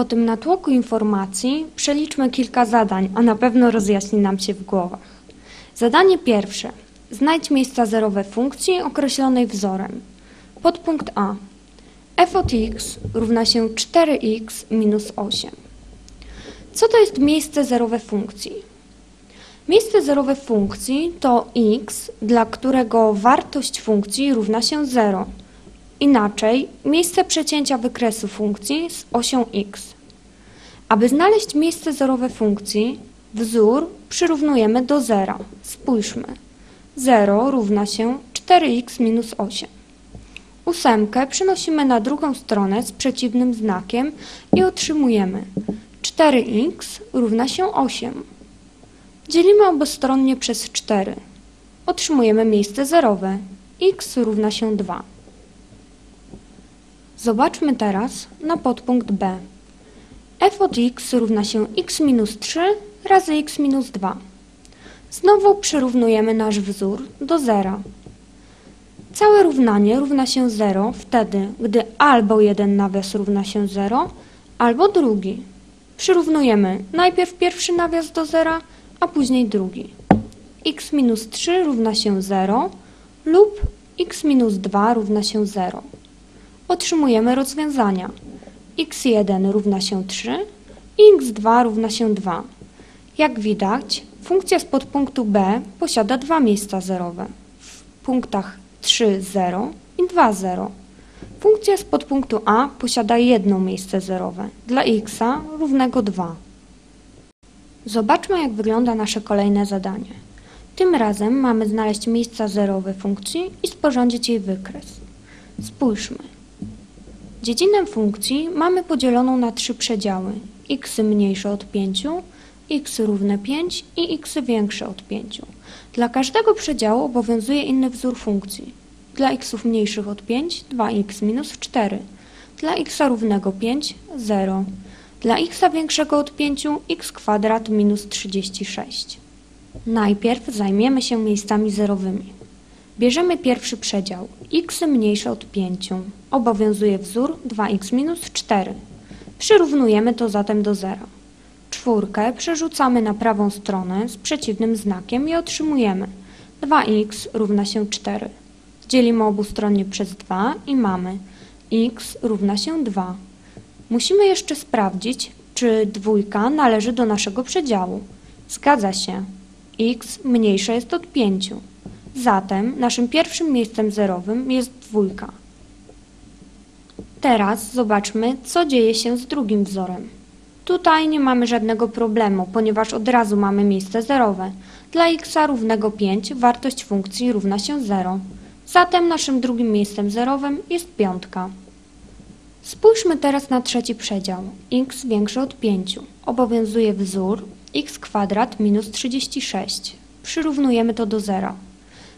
Po tym natłoku informacji przeliczmy kilka zadań, a na pewno rozjaśni nam się w głowach. Zadanie pierwsze. Znajdź miejsca zerowe funkcji określonej wzorem. Podpunkt A. f od x równa się 4x minus 8. Co to jest miejsce zerowe funkcji? Miejsce zerowe funkcji to x, dla którego wartość funkcji równa się 0. Inaczej, miejsce przecięcia wykresu funkcji z osią x. Aby znaleźć miejsce zerowe funkcji, wzór przyrównujemy do zera. Spójrzmy. 0 równa się 4x minus 8. Ósemkę przenosimy na drugą stronę z przeciwnym znakiem i otrzymujemy 4x równa się 8. Dzielimy obustronnie przez 4. Otrzymujemy miejsce zerowe. x równa się 2. Zobaczmy teraz na podpunkt B. f od x równa się x minus 3 razy x minus 2. Znowu przyrównujemy nasz wzór do zera. Całe równanie równa się 0 wtedy, gdy albo jeden nawias równa się 0, albo drugi. Przyrównujemy najpierw pierwszy nawias do zera, a później drugi. x minus 3 równa się 0 lub x minus 2 równa się 0. Otrzymujemy rozwiązania. X1 równa się 3 i x2 równa się 2. Jak widać, funkcja z podpunktu B posiada dwa miejsca zerowe w punktach 3, 0 i 2, 0. Funkcja z podpunktu A posiada jedno miejsce zerowe dla x równego 2. Zobaczmy jak wygląda nasze kolejne zadanie. Tym razem mamy znaleźć miejsca zerowe funkcji i sporządzić jej wykres. Spójrzmy. Dziedzinę funkcji mamy podzieloną na trzy przedziały x mniejsze od 5, x równe 5 i x większe od 5. Dla każdego przedziału obowiązuje inny wzór funkcji. Dla x mniejszych od 5 2x minus 4. Dla x równego 5 0. Dla x większego od 5 x kwadrat minus 36. Najpierw zajmiemy się miejscami zerowymi. Bierzemy pierwszy przedział x mniejsze od 5. Obowiązuje wzór 2x minus 4. Przyrównujemy to zatem do zera. Czwórkę przerzucamy na prawą stronę z przeciwnym znakiem i otrzymujemy 2x równa się 4. Dzielimy obustronnie przez 2 i mamy x równa się 2. Musimy jeszcze sprawdzić, czy dwójka należy do naszego przedziału. Zgadza się. x mniejsze jest od 5. Zatem naszym pierwszym miejscem zerowym jest dwójka. Teraz zobaczmy, co dzieje się z drugim wzorem. Tutaj nie mamy żadnego problemu, ponieważ od razu mamy miejsce zerowe. Dla x równego 5 wartość funkcji równa się 0. Zatem naszym drugim miejscem zerowym jest piątka. Spójrzmy teraz na trzeci przedział. x większe od 5. Obowiązuje wzór x kwadrat minus 36. Przyrównujemy to do zera.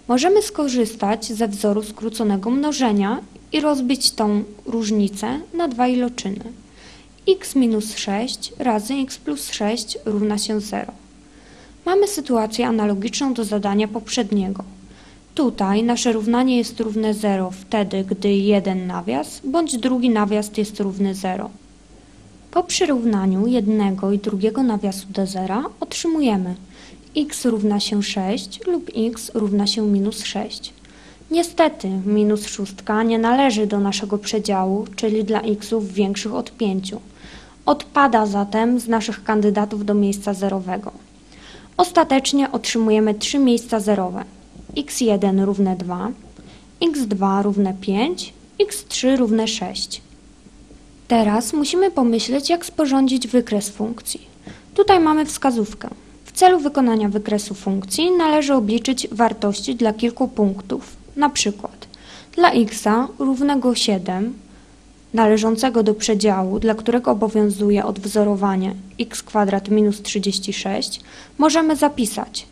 Możemy skorzystać ze wzoru skróconego mnożenia i rozbić tą różnicę na dwa iloczyny. x minus 6 razy x plus 6 równa się 0. Mamy sytuację analogiczną do zadania poprzedniego. Tutaj nasze równanie jest równe 0 wtedy, gdy jeden nawias bądź drugi nawias jest równy 0. Po przyrównaniu jednego i drugiego nawiasu do zera otrzymujemy x równa się 6 lub x równa się minus 6. Niestety minus szóstka nie należy do naszego przedziału, czyli dla xów większych od 5. Odpada zatem z naszych kandydatów do miejsca zerowego. Ostatecznie otrzymujemy trzy miejsca zerowe x1 równe 2, x2 równe 5, x3 równe 6. Teraz musimy pomyśleć, jak sporządzić wykres funkcji. Tutaj mamy wskazówkę. W celu wykonania wykresu funkcji należy obliczyć wartości dla kilku punktów. Na przykład dla x równego 7 należącego do przedziału, dla którego obowiązuje odwzorowanie x kwadrat minus 36, możemy zapisać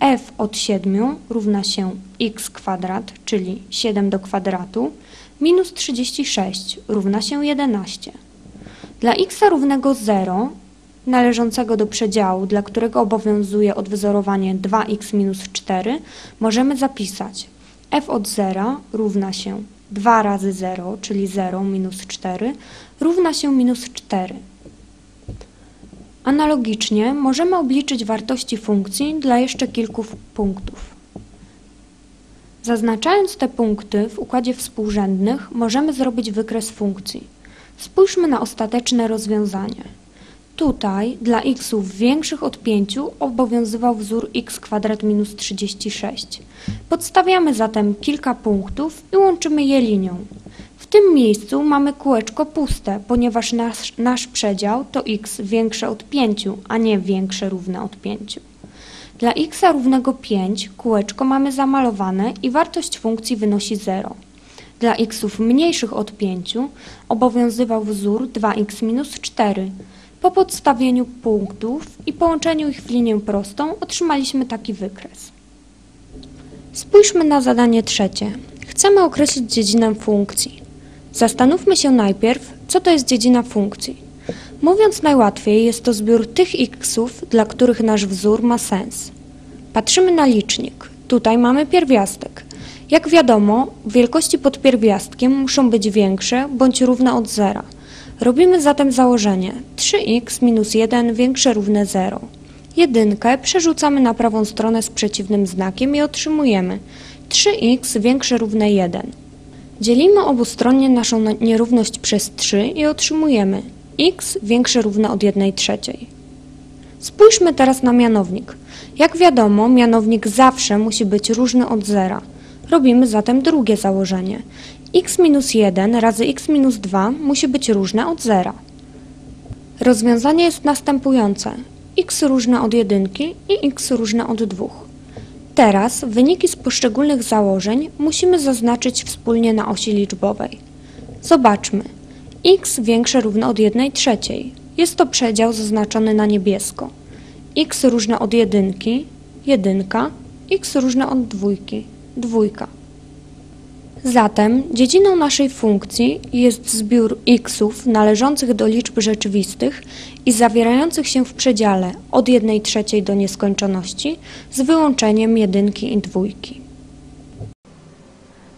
f od 7 równa się x kwadrat, czyli 7 do kwadratu, minus 36 równa się 11. Dla x równego 0, należącego do przedziału, dla którego obowiązuje odwzorowanie 2x minus 4, możemy zapisać f od 0 równa się 2 razy 0, czyli 0 minus 4, równa się minus 4. Analogicznie możemy obliczyć wartości funkcji dla jeszcze kilku punktów. Zaznaczając te punkty w układzie współrzędnych możemy zrobić wykres funkcji. Spójrzmy na ostateczne rozwiązanie. Tutaj dla xów większych od 5 obowiązywał wzór x kwadrat minus 36. Podstawiamy zatem kilka punktów i łączymy je linią. W tym miejscu mamy kółeczko puste, ponieważ nasz, nasz przedział to x większe od 5, a nie większe równe od 5. Dla x równego 5 kółeczko mamy zamalowane i wartość funkcji wynosi 0. Dla xów mniejszych od 5 obowiązywał wzór 2x minus 4. Po podstawieniu punktów i połączeniu ich w linię prostą otrzymaliśmy taki wykres. Spójrzmy na zadanie trzecie. Chcemy określić dziedzinę funkcji. Zastanówmy się najpierw, co to jest dziedzina funkcji. Mówiąc najłatwiej, jest to zbiór tych xów, dla których nasz wzór ma sens. Patrzymy na licznik. Tutaj mamy pierwiastek. Jak wiadomo, wielkości pod pierwiastkiem muszą być większe bądź równe od zera. Robimy zatem założenie 3x minus 1 większe równe 0. Jedynkę przerzucamy na prawą stronę z przeciwnym znakiem i otrzymujemy 3x większe równe 1. Dzielimy obustronnie naszą nierówność przez 3 i otrzymujemy x większe równe od 1 trzeciej. Spójrzmy teraz na mianownik. Jak wiadomo, mianownik zawsze musi być różny od zera. Robimy zatem drugie założenie. X minus 1 razy x minus 2 musi być różne od zera. Rozwiązanie jest następujące. x różne od jedynki i x różne od 2. Teraz wyniki z poszczególnych założeń musimy zaznaczyć wspólnie na osi liczbowej. Zobaczmy. x większe równe od 1 trzeciej. Jest to przedział zaznaczony na niebiesko. x różne od jedynki, jedynka, x różne od dwójki, dwójka. Zatem dziedziną naszej funkcji jest zbiór xów należących do liczb rzeczywistych i zawierających się w przedziale od 1 trzeciej do nieskończoności z wyłączeniem jedynki i dwójki.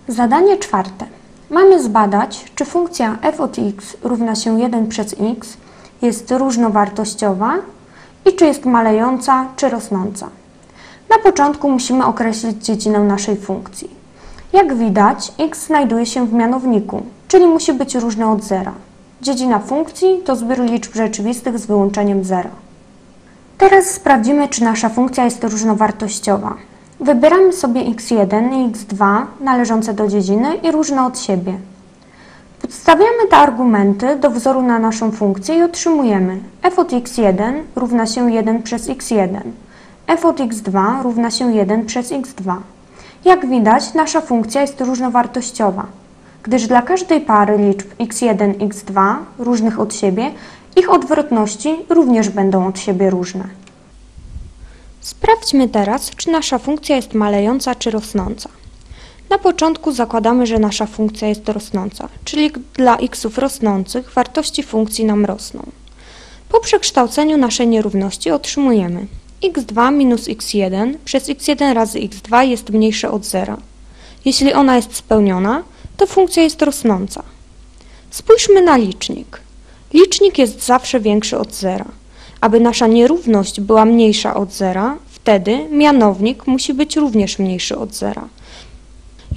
Zadanie czwarte. Mamy zbadać, czy funkcja f od x równa się 1 przez x jest różnowartościowa i czy jest malejąca czy rosnąca. Na początku musimy określić dziedzinę naszej funkcji. Jak widać, x znajduje się w mianowniku, czyli musi być różne od zera. Dziedzina funkcji to zbiór liczb rzeczywistych z wyłączeniem zera. Teraz sprawdzimy, czy nasza funkcja jest różnowartościowa. Wybieramy sobie x1 i x2 należące do dziedziny i różne od siebie. Podstawiamy te argumenty do wzoru na naszą funkcję i otrzymujemy f od x1 równa się 1 przez x1, f od x2 równa się 1 przez x2. Jak widać, nasza funkcja jest różnowartościowa, gdyż dla każdej pary liczb x1 i x2 różnych od siebie, ich odwrotności również będą od siebie różne. Sprawdźmy teraz, czy nasza funkcja jest malejąca czy rosnąca. Na początku zakładamy, że nasza funkcja jest rosnąca, czyli dla xów rosnących wartości funkcji nam rosną. Po przekształceniu naszej nierówności otrzymujemy x2 minus x1 przez x1 razy x2 jest mniejsze od zera. Jeśli ona jest spełniona, to funkcja jest rosnąca. Spójrzmy na licznik. Licznik jest zawsze większy od zera. Aby nasza nierówność była mniejsza od zera, wtedy mianownik musi być również mniejszy od zera.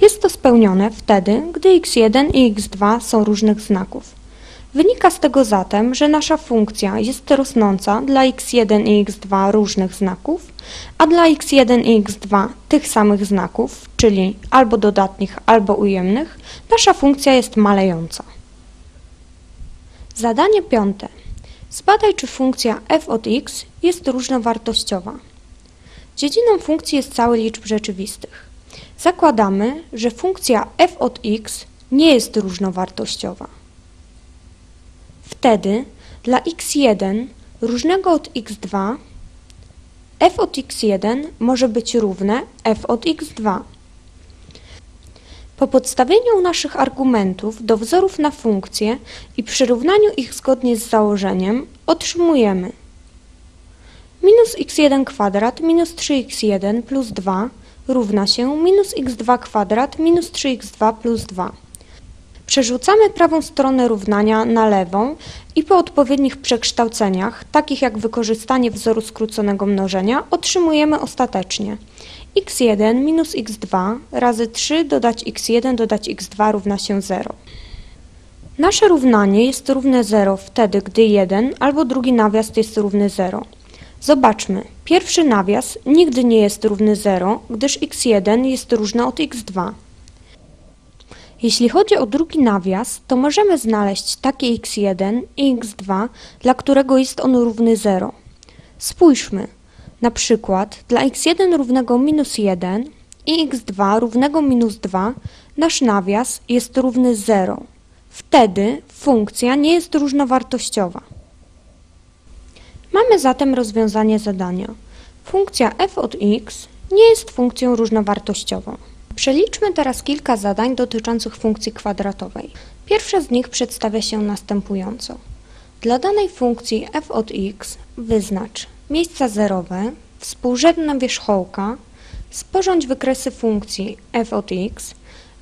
Jest to spełnione wtedy, gdy x1 i x2 są różnych znaków. Wynika z tego zatem, że nasza funkcja jest rosnąca dla x1 i x2 różnych znaków, a dla x1 i x2 tych samych znaków, czyli albo dodatnich, albo ujemnych, nasza funkcja jest malejąca. Zadanie piąte. Zbadaj, czy funkcja f od x jest różnowartościowa. Dziedziną funkcji jest cały liczb rzeczywistych. Zakładamy, że funkcja f od x nie jest różnowartościowa. Wtedy dla x1 różnego od x2 f od x1 może być równe f od x2. Po podstawieniu naszych argumentów do wzorów na funkcje i przyrównaniu ich zgodnie z założeniem otrzymujemy minus x1 kwadrat minus 3x1 plus 2 równa się minus x2 kwadrat minus 3x2 plus 2. Przerzucamy prawą stronę równania na lewą i po odpowiednich przekształceniach, takich jak wykorzystanie wzoru skróconego mnożenia, otrzymujemy ostatecznie x1 minus x2 razy 3 dodać x1 dodać x2 równa się 0. Nasze równanie jest równe 0 wtedy, gdy jeden albo drugi nawias jest równy 0. Zobaczmy, pierwszy nawias nigdy nie jest równy 0, gdyż x1 jest różne od x2. Jeśli chodzi o drugi nawias, to możemy znaleźć takie x1 i x2, dla którego jest on równy 0. Spójrzmy, na przykład dla x1 równego minus 1 i x2 równego minus 2 nasz nawias jest równy 0. Wtedy funkcja nie jest różnowartościowa. Mamy zatem rozwiązanie zadania. Funkcja f od x nie jest funkcją różnowartościową. Przeliczmy teraz kilka zadań dotyczących funkcji kwadratowej. Pierwsze z nich przedstawia się następująco. Dla danej funkcji f od x wyznacz miejsca zerowe, współrzędna wierzchołka, sporządź wykresy funkcji f od x,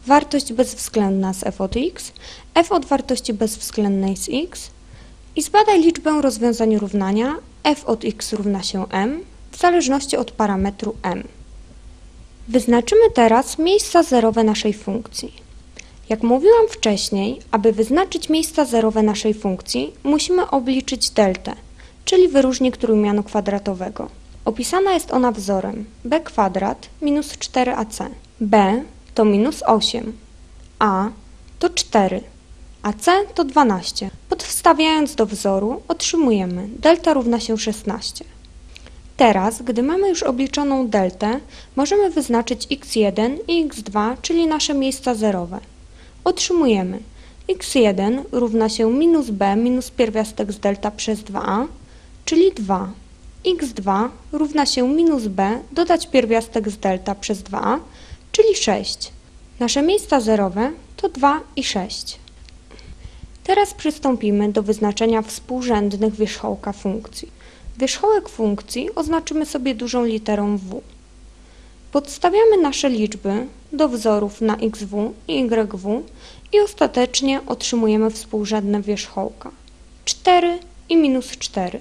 wartość bezwzględna z f od x, f od wartości bezwzględnej z x i zbadaj liczbę rozwiązań równania f od x równa się m w zależności od parametru m. Wyznaczymy teraz miejsca zerowe naszej funkcji. Jak mówiłam wcześniej, aby wyznaczyć miejsca zerowe naszej funkcji, musimy obliczyć deltę, czyli wyróżnik trójmianu kwadratowego. Opisana jest ona wzorem b kwadrat minus 4ac. b to minus 8, a to 4, a c to 12. Podstawiając do wzoru otrzymujemy delta równa się 16. Teraz, gdy mamy już obliczoną deltę, możemy wyznaczyć x1 i x2, czyli nasze miejsca zerowe. Otrzymujemy x1 równa się minus b minus pierwiastek z delta przez 2a, czyli 2. x2 równa się minus b dodać pierwiastek z delta przez 2a, czyli 6. Nasze miejsca zerowe to 2 i 6. Teraz przystąpimy do wyznaczenia współrzędnych wierzchołka funkcji. Wierzchołek funkcji oznaczymy sobie dużą literą w. Podstawiamy nasze liczby do wzorów na xw i yw i ostatecznie otrzymujemy współrzędne wierzchołka 4 i minus 4.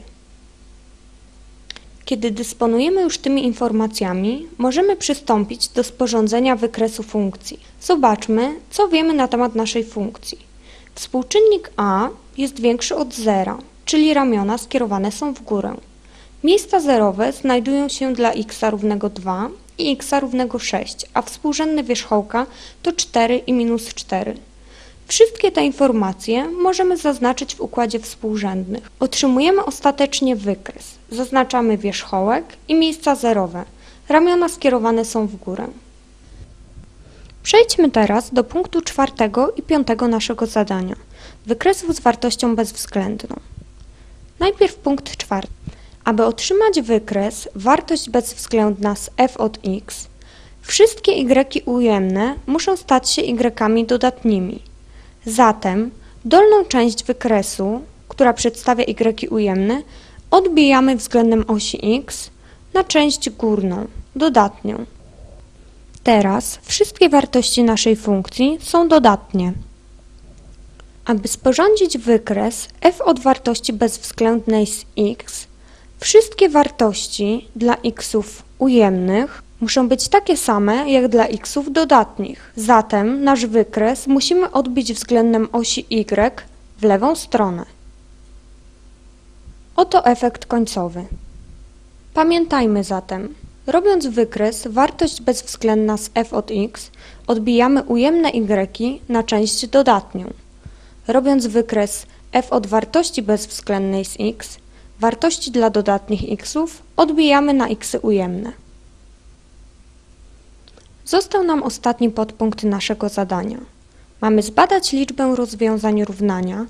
Kiedy dysponujemy już tymi informacjami, możemy przystąpić do sporządzenia wykresu funkcji. Zobaczmy, co wiemy na temat naszej funkcji. Współczynnik a jest większy od zera, czyli ramiona skierowane są w górę. Miejsca zerowe znajdują się dla x równego 2 i x równego 6, a współrzędne wierzchołka to 4 i minus 4. Wszystkie te informacje możemy zaznaczyć w układzie współrzędnych. Otrzymujemy ostatecznie wykres. Zaznaczamy wierzchołek i miejsca zerowe. Ramiona skierowane są w górę. Przejdźmy teraz do punktu czwartego i piątego naszego zadania. Wykresów z wartością bezwzględną. Najpierw punkt czwarty. Aby otrzymać wykres wartość bezwzględna z f od x, wszystkie y ujemne muszą stać się y dodatnimi. Zatem dolną część wykresu, która przedstawia y ujemne, odbijamy względem osi x na część górną, dodatnią. Teraz wszystkie wartości naszej funkcji są dodatnie. Aby sporządzić wykres f od wartości bezwzględnej z x, wszystkie wartości dla xów ujemnych muszą być takie same jak dla xów dodatnich. Zatem nasz wykres musimy odbić względem osi y w lewą stronę. Oto efekt końcowy. Pamiętajmy zatem, robiąc wykres wartość bezwzględna z f od x odbijamy ujemne y na część dodatnią. Robiąc wykres f od wartości bezwzględnej z x wartości dla dodatnich xów odbijamy na xy ujemne. Został nam ostatni podpunkt naszego zadania. Mamy zbadać liczbę rozwiązań równania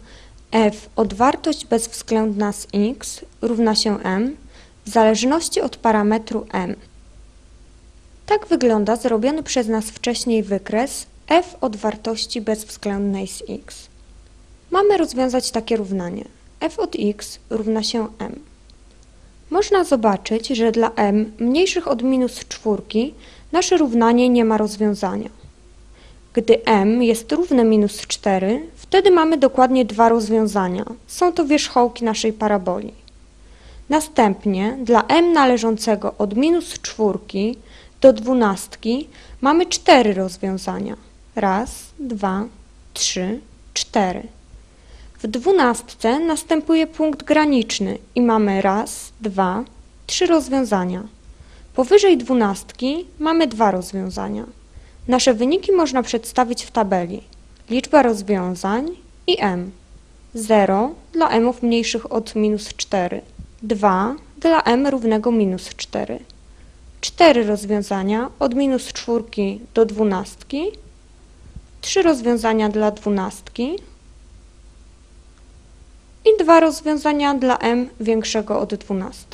f od wartość bezwzględna z x równa się m w zależności od parametru m. Tak wygląda zrobiony przez nas wcześniej wykres f od wartości bezwzględnej z x. Mamy rozwiązać takie równanie. f od x równa się m. Można zobaczyć, że dla m mniejszych od minus czwórki nasze równanie nie ma rozwiązania. Gdy m jest równe minus 4, wtedy mamy dokładnie dwa rozwiązania. Są to wierzchołki naszej paraboli. Następnie dla m należącego od minus czwórki do dwunastki mamy cztery rozwiązania. Raz, dwa, trzy, cztery. W dwunastce następuje punkt graniczny i mamy raz, dwa, trzy rozwiązania. Powyżej dwunastki mamy dwa rozwiązania. Nasze wyniki można przedstawić w tabeli. Liczba rozwiązań i m. 0 dla m mniejszych od minus 4. 2 dla m równego minus 4. 4 rozwiązania od minus 4 do 12. 3 rozwiązania dla 12. I dwa rozwiązania dla m większego od 12.